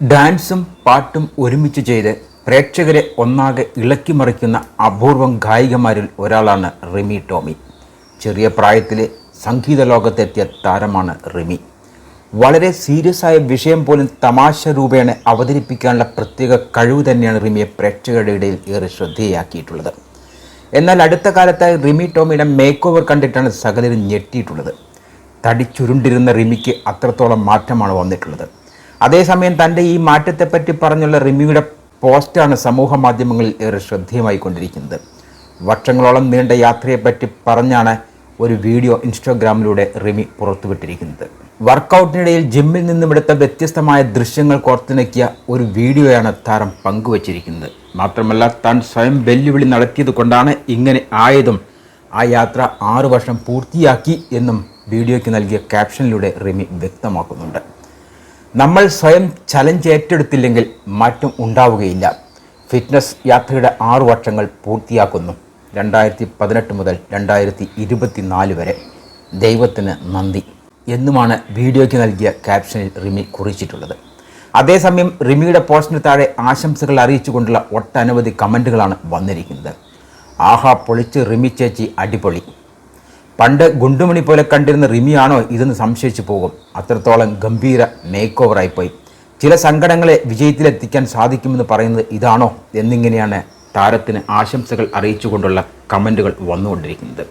ഡാൻസും പാട്ടും ഒരുമിച്ച് ചെയ്ത് പ്രേക്ഷകരെ ഒന്നാകെ ഇളക്കിമറിക്കുന്ന അപൂർവം ഗായികമാരിൽ ഒരാളാണ് റിമി ടോമി. ചെറിയ പ്രായത്തിൽ സംഗീത ലോകത്തെത്തിയ താരമാണ് റിമി. വളരെ സീരിയസ് ആയ വിഷയം പോലും തമാശ രൂപേണ അവതരിപ്പിക്കാനുള്ള പ്രത്യേക കഴിവ് തന്നെയാണ് റിമിയെ പ്രേക്ഷകരുടെ ഇടയിൽ ഏറെ ശ്രദ്ധേയാക്കിയിട്ടുള്ളത്. എന്നാൽ അടുത്ത കാലത്തായി റിമി ടോമിയുടെ മേക്ക് ഓവർ കണ്ടിട്ടാണ് സകലരും ഞെട്ടിയിട്ടുള്ളത്. തടിച്ചുരുണ്ടിരുന്ന റിമിക്ക് അത്രത്തോളം മാറ്റമാണ് വന്നിട്ടുള്ളത്. അതേസമയം തന്റെ ഈ മാറ്റത്തെപ്പറ്റി പറഞ്ഞുള്ള റിമിയുടെ പോസ്റ്റാണ് സമൂഹ മാധ്യമങ്ങളിൽ ഏറെ ശ്രദ്ധേയമായി കൊണ്ടിരിക്കുന്നത് വർഷങ്ങളോളം നീണ്ട യാത്രയെപ്പറ്റി പറഞ്ഞാണ് ഒരു വീഡിയോ ഇൻസ്റ്റാഗ്രാമിലൂടെ റിമി പുറത്തുവിട്ടിരിക്കുന്നത്. വർക്കൗട്ടിനിടയിൽ ജിമ്മിൽ നിന്നും എടുത്ത വ്യത്യസ്തമായ ദൃശ്യങ്ങൾ കോർത്തിണക്കിയ ഒരു വീഡിയോയാണ് താരം പങ്കുവച്ചിരിക്കുന്നത്. മാത്രമല്ല താൻ സ്വയം വെല്ലുവിളി നടത്തിയത് കൊണ്ടാണ് ഇങ്ങനെ ആയതും ആ യാത്ര ആറു വർഷം പൂർത്തിയാക്കി എന്നും വീഡിയോയ്ക്ക് നൽകിയ ക്യാപ്ഷനിലൂടെ റിമി വ്യക്തമാക്കുന്നുണ്ട്. നമ്മൾ സ്വയം ചലഞ്ച് ഏറ്റെടുത്തില്ലെങ്കിൽ മാറ്റം ഉണ്ടാവുകയില്ല. ഫിറ്റ്നസ് യാത്രയുടെ ആറു വർഷങ്ങൾ പൂർത്തിയാക്കുന്നു. രണ്ടായിരത്തി പതിനെട്ട് മുതൽ രണ്ടായിരത്തി ഇരുപത്തി നാല് വരെ. ദൈവത്തിന് നന്ദി. എന്നുമാണ് വീഡിയോയ്ക്ക് നൽകിയ ക്യാപ്ഷനിൽ റിമി കുറിച്ചിട്ടുള്ളത്. അതേസമയം റിമിയുടെ പോസ്റ്റിന് താഴെ ആശംസകൾ അറിയിച്ചുകൊണ്ടുള്ള ഒട്ടനവധി കമന്റുകളാണ് വന്നിരിക്കുന്നത്. ആഹാ പൊളിച്ച് റിമി ചേച്ചി അടിപൊളി. പണ്ട് ഗുണ്ടുമണി പോലെ കണ്ടിരുന്ന റിമിയാണോ ഇതെന്ന് സംശയിച്ചു പോകും. അത്രത്തോളം ഗംഭീര മേക്ക് ഓവറായിപ്പോയി ചില സങ്കടങ്ങളെ വിജയത്തിലെത്തിക്കാൻ സാധിക്കുമെന്ന് പറയുന്നത് ഇതാണോ എന്നിങ്ങനെയാണ് താരത്തിന് ആശംസകൾ അറിയിച്ചുകൊണ്ടുള്ള കമന്റുകൾ വന്നുകൊണ്ടിരിക്കുന്നത്.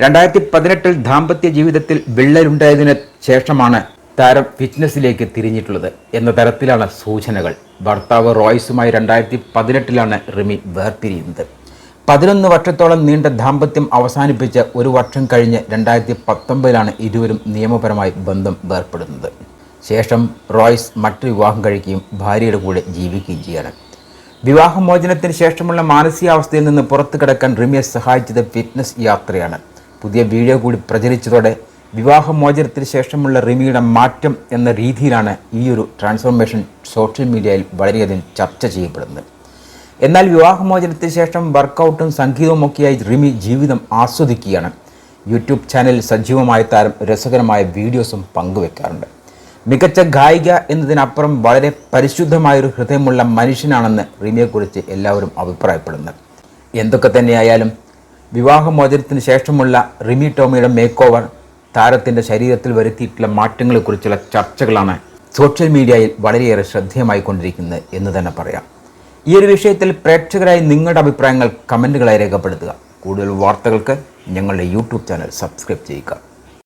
രണ്ടായിരത്തി പതിനെട്ടിൽ ദാമ്പത്യ ജീവിതത്തിൽ വിള്ളലുണ്ടായതിന് ശേഷമാണ് താരം ഫിറ്റ്നസ്സിലേക്ക് തിരിഞ്ഞിട്ടുള്ളത് എന്ന തരത്തിലാണ് സൂചനകൾ. ഭർത്താവ് റോയ്സുമായി രണ്ടായിരത്തി പതിനെട്ടിലാണ് റിമി വേർപിരിയുന്നത് പതിനൊന്ന് വർഷത്തോളം നീണ്ട ദാമ്പത്യം അവസാനിപ്പിച്ച് ഒരു വർഷം കഴിഞ്ഞ് രണ്ടായിരത്തി പത്തൊമ്പതിലാണ് ഇരുവരും നിയമപരമായി ബന്ധം വേർപ്പെടുന്നത്. ശേഷം റോയ്സ് മറ്റു വിവാഹം കഴിക്കുകയും ഭാര്യയുടെ കൂടെ ജീവിക്കുകയും ചെയ്യാണ്. വിവാഹമോചനത്തിന് ശേഷമുള്ള മാനസികാവസ്ഥയിൽ നിന്ന് പുറത്തു കിടക്കാൻ റിമിയെ സഹായിച്ചത് ഫിറ്റ്നസ് യാത്രയാണ്. പുതിയ വീഡിയോ കൂടി പ്രചരിച്ചതോടെ വിവാഹമോചനത്തിന് ശേഷമുള്ള റിമിയുടെ മാറ്റം എന്ന രീതിയിലാണ് ഈ ഒരു ട്രാൻസ്ഫോർമേഷൻ സോഷ്യൽ മീഡിയയിൽ വളരെയധികം ചർച്ച ചെയ്യപ്പെടുന്നത്. എന്നാൽ വിവാഹമോചനത്തിന് ശേഷം വർക്കൗട്ടും സംഗീതവും ഒക്കെയായി റിമി ജീവിതം ആസ്വദിക്കുകയാണ്. യൂട്യൂബ് ചാനൽ സജീവമായ താരം രസകരമായ വീഡിയോസും പങ്കുവെക്കാറുണ്ട്. മികച്ച ഗായിക എന്നതിനപ്പുറം വളരെ പരിശുദ്ധമായൊരു ഹൃദയമുള്ള മനുഷ്യനാണെന്ന് റിമിയെക്കുറിച്ച് എല്ലാവരും അഭിപ്രായപ്പെടുന്നു. എന്തൊക്കെ തന്നെയായാലും വിവാഹമോചനത്തിന് ശേഷമുള്ള റിമി ടോമിയുടെ മേക്ക് ഓവർ താരത്തിന്റെ ശരീരത്തിൽ വരുത്തിയിട്ടുള്ള മാറ്റങ്ങളെക്കുറിച്ചുള്ള ചർച്ചകളാണ് സോഷ്യൽ മീഡിയയിൽ വളരെയേറെ ശ്രദ്ധേയമായിക്കൊണ്ടിരിക്കുന്നത് എന്ന് തന്നെ പറയാം. ഈ ഒരു വിഷയത്തിൽ പ്രേക്ഷകരായി നിങ്ങളുടെ അഭിപ്രായങ്ങൾ കമന്റുകളായി രേഖപ്പെടുത്തുക. കൂടുതൽ വാർത്തകൾക്ക് ഞങ്ങളുടെ യൂട്യൂബ് ചാനൽ സബ്സ്ക്രൈബ് ചെയ്യുക.